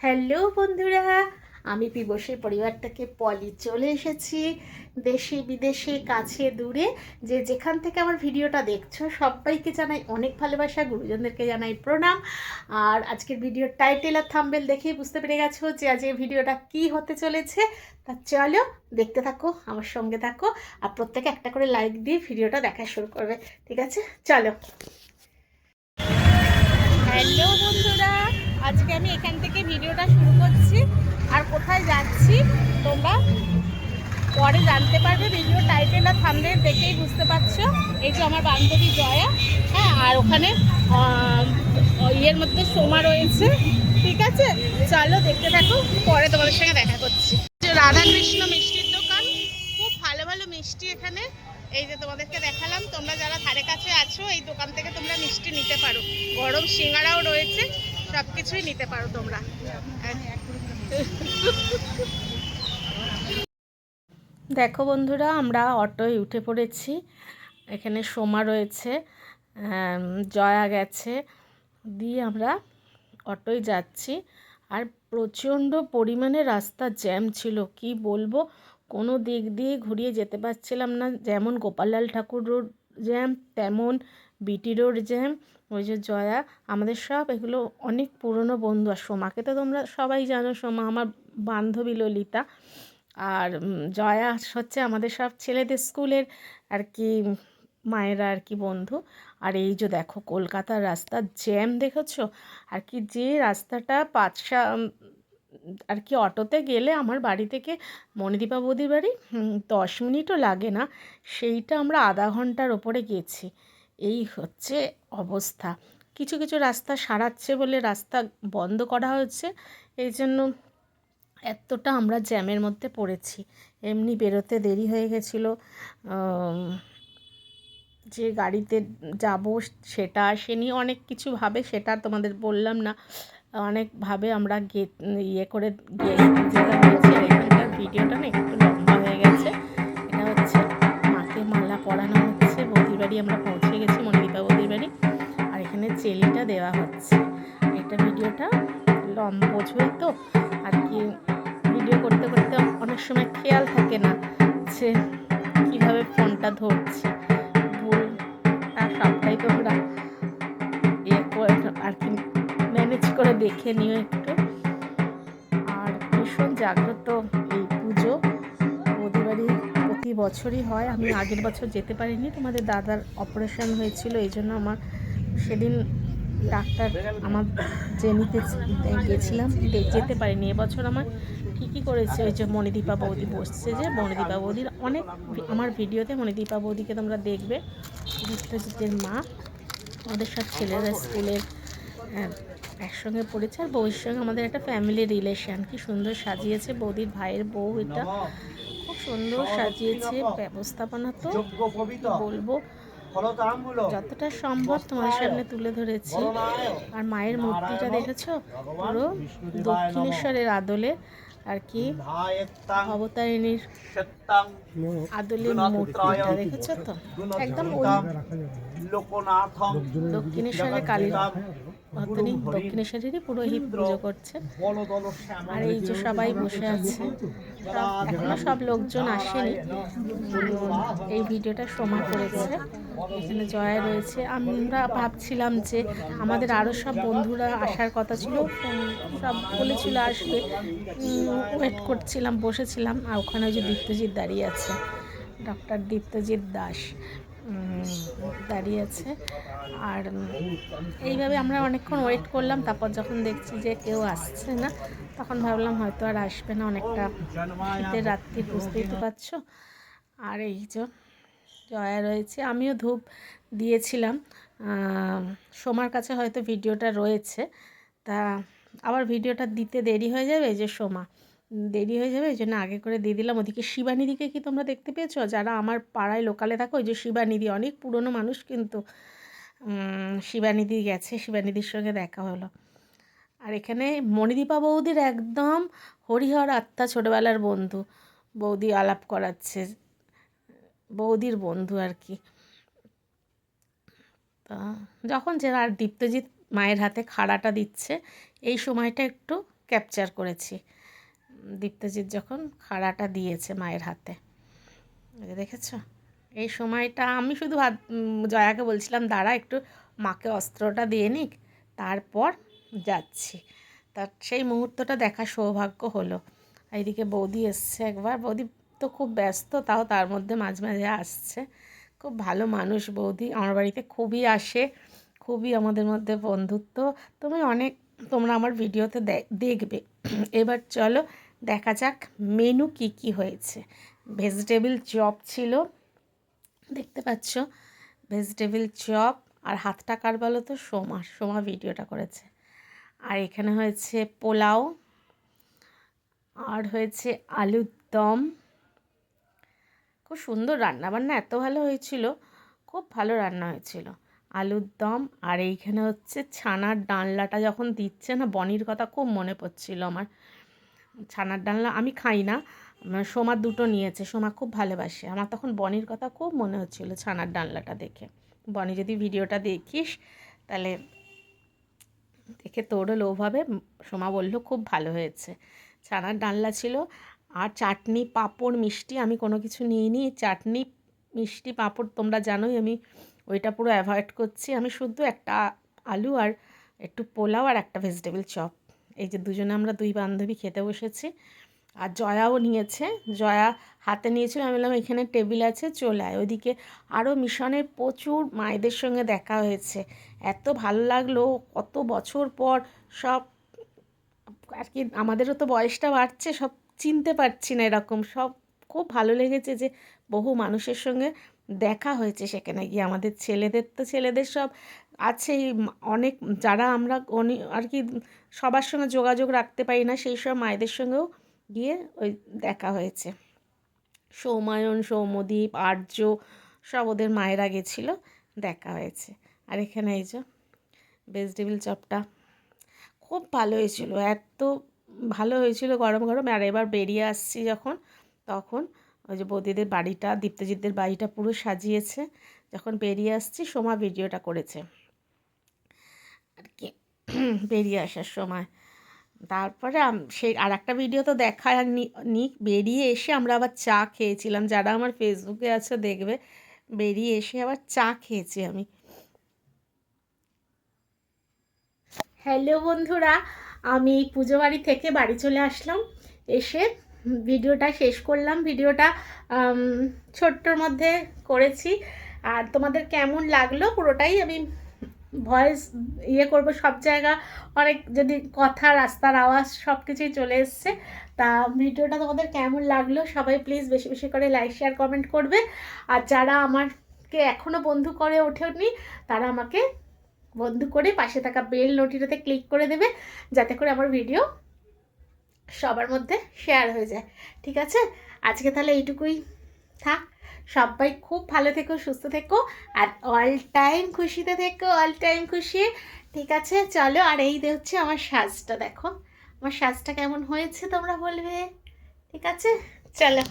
Hello বন্ধুরা, আমি পিবসের পরিবার থেকে পলি চলে এসেছি। দেশে বিদেশে, কাছে, দূরে, যে যেখান থেকে আমার ভিডিওটা দেখছ, সবাইকে জানাই অনেক ভালোবাসা, গুরুজনদেরকে জানাই প্রণাম। আর আজকের ভিডিওর টাইটেল আর থাম্বেল দেখেই বুঝতে পেরে গেছো যে আজকের ভিডিওটা কি হতে চলেছে। তা চলো দেখতে থাকো, আমার সঙ্গে থাকো, আর প্রত্যেকে একটা করে লাইক দিয়ে ভিডিওটা দেখা শুরু করবে, ঠিক আছে? চলো। হ্যালো আজকে আমি এখান থেকে ভিডিওটা শুরু করছি। আর কোথায় যাচ্ছি, তোমরা পরে জানতে পারবে। ভিডিও টাইটেল আর থামলে দেখেই বুঝতে পারছ। এই যে আমার বান্ধবী জয়া হ্যাঁ আর ওখানে ইয়ের মধ্যে সোমা রয়েছে। ঠিক আছে? চলো দেখতে থাকো, পরে তোমাদের সঙ্গে দেখা করছি। রাধাকৃষ্ণ মিষ্টির দোকান, খুব ভালো ভালো মিষ্টি এখানে। এই যে তোমাদেরকে দেখালাম, তোমরা যারা ধারে কাছে আছো, এই দোকান থেকে তোমরা মিষ্টি নিতে পারো। গরম সিঙ্গারাও রয়েছে। সব কিছুই নিতে পারো তোমরা। দেখো বন্ধুরা, আমরা অটোয় উঠে পড়েছি। এখানে সোমা রয়েছে জয়া গেছে। দিয়ে আমরা অটোয় যাচ্ছি। আর প্রচণ্ড পরিমাণে রাস্তা জ্যাম ছিল, কি বলব? কোনো দিক দিয়ে ঘুরিয়ে যেতে পারছিলাম না। যেমন গোপাললাল ঠাকুর রোড জ্যাম, তেমন বিটি রোড জ্যাম। ওই যে জয়া, আমাদের সব এগুলো অনেক পুরনো বন্ধু। আর সোমাকে তো তোমরা সবাই জানো, সোমা আমার বান্ধবী ললিতা। আর জয়া হচ্ছে আমাদের সব ছেলেদের স্কুলের আর কি মায়েরা আর কি বন্ধু। আর এই যে দেখো, কলকাতার রাস্তা জ্যাম দেখেছ? আর কি যে রাস্তাটা পাঁচশা আর কি অটোতে গেলে আমার বাড়ি থেকে মণিদীপা বৌদির বাড়ি দশ মিনিটও লাগে না। সেইটা আমরা আধা ঘণ্টার ওপরে গেছি। এই হচ্ছে অবস্থা। কিছু কিছু রাস্তা সারাচ্ছে বলে রাস্তা বন্ধ করা হয়েছে। এই জন্য এতটা আমরা জ্যামের মধ্যে পড়েছি। এমনি বেরোতে দেরি হয়ে গেছিল। যে গাড়িতে যাব সেটা আসেনি অনেক কিছু ভাবে, সেটা তোমাদের বললাম না। অনেকভাবে আমরা গে ইয়ে করে ভিডিওটা না একটু লম্বা হয়ে গেছে। এটা হচ্ছে মাকে মালা পরানো হচ্ছে। বৌদির বাড়ি আমরা চেলিটা দেওয়া হচ্ছে। এটা ভিডিওটা লম্বা বোঝোই তো, আর কি ভিডিও করতে করতে অনেক সময় খেয়াল থাকে না যে কীভাবে ফোনটা ধরছি। ভুল আর সবটাই তোমরা ইয়ে আর কি ম্যানেজ করে দেখে নিও একটু। আর ভীষণ জাগ্রত এই পুজো। বাড়ি প্রতি বছরই হয়। আমি আগের বছর যেতে পারিনি। তোমাদের দাদার অপারেশন হয়েছিল, এই জন্য আমার সেদিন ডাক্তার আমার যে নিতে গেছিলাম যেতে পারিনি এবছর আমার। ঠিকই করেছে? ওই যে মণিদীপা বৌদি বসছে যে মণিদীপা বৌদির অনেক আমার ভিডিওতে মণিদীপা বৌদিকে তোমরা দেখবে। বিশ্বজিতের মা আমাদের সব ছেলেরা স্কুলের আহ, একসঙ্গে পড়েছে আর বউয়ের সঙ্গে আমাদের একটা ফ্যামিলি রিলেশন কি সুন্দর সাজিয়েছে বৌদির ভাইয়ের বউ এটা। খুব সুন্দর সাজিয়েছে ব্যবস্থাপনা তো বলব? যতটা সম্ভব তোমাদের সামনে তুলে ধরেছি। আর মায়ের মূর্তিটা দেখেছ? পুরো দক্ষিণেশ্বরের আদলে। আর কি? অবতারিণীর আদলে মূর্তিটা দেখেছ তো? একদম ওই দক্ষিণেশ্বরের কালী অবতারিণী দক্ষিণেশ্বরেরই পুরোহিত পুজো করছে আর এই যে সবাই বসে আছে এখনও সব লোকজন আসেনি। এই ভিডিওটা সময় করেছে এখানে জয়া রয়েছে। আমরা ভাবছিলাম যে আমাদের আরও সব বন্ধুরা আসার কথা ছিল সব বলেছিল আসবে। ওয়েট করছিলাম বসেছিলাম আর ওখানে ওই যে দীপ্তজিৎ দাঁড়িয়ে আছে। ডক্টর দীপ্তজিৎ দাস দাঁড়িয়ে আছে। আর এইভাবে আমরা অনেকক্ষণ ওয়েট করলাম, তারপর যখন দেখছি যে কেউ আসছে না, তখন ভাবলাম হয়তো আর আসবে না, অনেকটা শীতের রাত্রি, বুঝতেই তো পারছ। আর এই যে জয়া রয়েছে, আমিও ধূপ দিয়েছিলাম। সোমার কাছে হয়তো ভিডিওটা রয়েছে, তা আবার ভিডিওটা দিতে দেরি হয়ে যাবে যে সোমা। দেরি হয়ে যাবে, এই জন্য আগে করে দিয়ে দিলাম। ওদিকে শিবানিদিকে কি তোমরা দেখতে পেয়েছ? যারা আমার পাড়ায় লোকালে থাকো, ওই যে শিবানিধি অনেক পুরনো মানুষ কিন্তু। উম, শিবানিধি গেছে শিবানিধির সঙ্গে দেখা হলো। আর এখানে মণিদীপা বৌদির একদম হরিহর আত্মা ছোটোবেলার বন্ধু। বৌদি আলাপ করাচ্ছে বৌদির বন্ধু আর কি। তা যখন যে আর দীপ্তজিৎ মায়ের হাতে খাড়াটা দিচ্ছে এই সময়টা একটু ক্যাপচার করেছি। দীপ্তজিৎ যখন খাড়াটা দিয়েছে মায়ের হাতে। দেখেছ? এই সময়টা আমি শুধু উম, জয়াকে বলছিলাম দাঁড়া একটু মাকে অস্ত্রটা দিয়ে নিক তারপর যাচ্ছি। তার সেই মুহূর্তটা দেখার সৌভাগ্য হলো। এইদিকে বৌদি এসছে একবার। বৌদি তো খুব ব্যস্ত তাও তার মধ্যে মাঝে মাঝে আসছে। খুব ভালো মানুষ বৌদি আমার বাড়িতে খুবই আসে খুবই আমাদের মধ্যে বন্ধুত্ব। তুমি অনেক তোমরা আমার ভিডিওতে দেখবে। এবার চলো দেখা যাক মেনু কি কি হয়েছে। ভেজিটেবল চপ ছিল দেখতে পাচ্ছ? ভেজিটেবল চপ আর হাতটা কার বলো তো? সোমা সোমা ভিডিওটা করেছে। আর এখানে হয়েছে পোলাও আর হয়েছে আলুর দম। খুব সুন্দর রান্না বান্না এত ভালো হয়েছিল। খুব ভালো রান্না হয়েছিল। আলুর দম আর এইখানে হচ্ছে ছানার ডালনাটা যখন দিচ্ছে না, বনির কথা খুব মনে পড়ছিল আমার। ছানার ডালনা আমি খাই না সোমা দুটো নিয়েছে, সোমা খুব ভালোবাসে। আমার তখন বনির কথা খুব মনে হচ্ছিল ছানার ডালনাটা দেখে। বনি, যদি ভিডিওটা দেখিস, তাহলে দেখে তোরও লোভ হবে। সোমা বলল, খুব ভালো হয়েছে। ছানার ডালনা ছিল। আর চাটনি, পাঁপড়, মিষ্টি আমি কোনো কিছু নিইনি। চাটনি, মিষ্টি, পাঁপড় তোমরা জানোই, আমি ওইটা পুরো অ্যাভয়েড করছি। আমি শুধু একটা আলু আর একটু পোলাও আর একটা ভেজিটেবল চপ। এই যে দুজনে আমরা দুই বান্ধবী খেতে বসেছি। আর জয়াও নিয়েছে। জয়া হাতে নিয়েছিল। আমি বললাম, এখানে টেবিল আছে, চলে আয়। ওইদিকে আরও মিশনের প্রচুর মায়েদের সঙ্গে দেখা হয়েছে। এত ভালো লাগল, কত বছর পর সব আর কি, আমাদেরও তো বয়সটা বাড়ছে, সব চিনতে পারছি না এরকম। সব খুব ভালো লেগেছে যে বহু মানুষের সঙ্গে দেখা হয়েছে সেখানে। গিয়ে আমাদের ছেলেদের তো ছেলেদের সব আছেই। অনেক যারা আমরা আর কি সবার সঙ্গে যোগাযোগ রাখতে পারি না, সেই সব মায়েদের সঙ্গেও গিয়ে ওই দেখা হয়েছে। সৌমায়ন সৌমদ্বীপ আর্য সব ওদের মায়েরা গেছিল, দেখা হয়েছে। আর এখানে এই যে ভেজিটেবল চপটা খুব ভালো হয়েছিল, এত ভালো হয়েছিল গরম গরম। আর এবার বেরিয়ে আসছি যখন, তখন ওই যে বৌদিদের বাড়িটা, দীপ্তজিৎদের বাড়িটা পুরো সাজিয়েছে। যখন বেরিয়ে আসছি, সোমা ভিডিওটা করেছে। আর কি, বেরিয়ে আসার সময়। তারপরে সেই আর একটা ভিডিও তো দেখা নি বেরিয়ে এসে আমরা আবার চা খেয়েছিলাম। যারা আমার ফেসবুকে আছে দেখবে, বেরিয়ে এসে আবার চা খেয়েছি আমি। হ্যালো বন্ধুরা, আমি পুজো বাড়ি থেকে বাড়ি চলে আসলাম। এসে ভিডিওটা শেষ করলাম। ভিডিওটা ছোট্টর মধ্যে করেছি। আর তোমাদের কেমন লাগল পুরোটাই আমি ভয়েস ইয়ে করব সব জায়গা। অনেক যদি কথা, রাস্তার আওয়াজ সব কিছুই চলে এসছে। তা ভিডিওটা তোমাদের কেমন লাগল? সবাই প্লিজ বেশি বেশি করে লাইক শেয়ার কমেন্ট করবে। আর যারা আমাকে এখনও বন্ধু করে ওঠেনি, তারা আমাকে বন্ধু করে পাশে থাকা বেল নোটিটাতে ক্লিক করে দেবে, যাতে করে আমার ভিডিও সবার মধ্যে শেয়ার হয়ে যায়। ঠিক আছে? আজকে তাহলে এইটুকুই। থাক। সবাই খুব ভালো থেকো, সুস্থ থেকো, আর অল টাইম খুশিতে থেকো অল টাইম খুশি। ঠিক আছে, চলো, আর এই হচ্ছে আমার সাজটা, দেখো। আমার সাজটা কেমন হয়েছে তোমরা বলবে? ঠিক আছে? চলো।